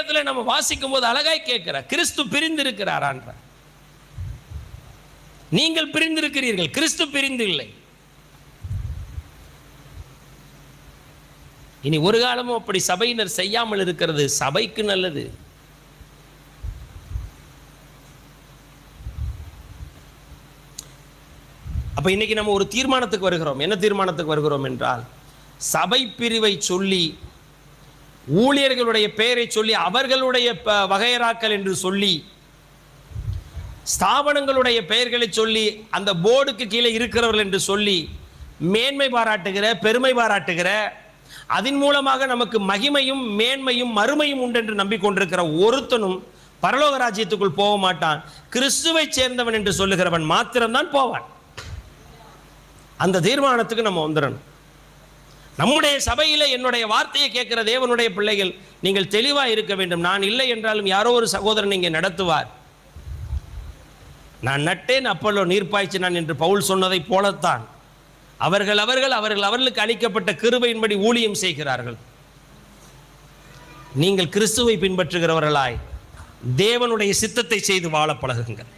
இடத்துல நம்ம வாசிக்கும் போது அழகாய் கேட்கிற கிறிஸ்து பிரிந்திருக்கிறாரான்ற. நீங்கள் பிரிந்திருக்கிறீர்கள் கிறிஸ்து பிரிந்து இல்லை இனி ஒரு காலமும் அப்படி சபையினர் செய்யாமல் இருக்கிறது சபைக்கு நல்லது. அப்ப இன்னைக்கு நம்ம ஒரு தீர்மானத்துக்கு வருகிறோம். என்ன தீர்மானத்துக்கு வருகிறோம் என்றால் சபை பிரிவை சொல்லி ஊழியர்களுடைய பெயரை சொல்லி அவர்களுடைய ப- என்று சொல்லி ஸ்தாபனங்களுடைய பெயர்களை சொல்லி அந்த போர்டுக்கு கீழே இருக்கிறவர்கள் என்று சொல்லி மேன்மை பாராட்டுகிற பெருமை பாராட்டுகிற அதன் மூலமாக நமக்கு மகிமையும் மேன்மையும் மறுமையும் உண்டு என்று நம்பிக்கொண்டிருக்கிற ஒருத்தனும் பரலோக ராஜ்யத்துக்குள் போக மாட்டான். கிறிஸ்துவை சேர்ந்தவன் என்று சொல்லுகிறவன் மாத்திரம்தான் போவான். அந்த தீர்மானத்துக்கு நம்ம வந்துடணும் நம்முடைய சபையில் என்னுடைய வார்த்தையை கேட்கிற தேவனுடைய பிள்ளைகள் நீங்கள் தெளிவாக இருக்க வேண்டும். நான் இல்லை என்றாலும் யாரோ ஒரு சகோதரன் இங்கே நடத்துவார். நான் நட்டேன் அப்பல்லோ நீர் பாய்ச்சினான் என்று பவுல் சொன்னதைப் போலத்தான். அவர்கள் அவர்கள் அவர்கள் அவர்களுக்கு அளிக்கப்பட்ட கிருபையின்படி ஊழியம் செய்கிறார்கள். நீங்கள் கிறிஸ்துவை பின்பற்றுகிறவர்களாய் தேவனுடைய சித்தத்தை செய்து வாழ பழகுங்கள்.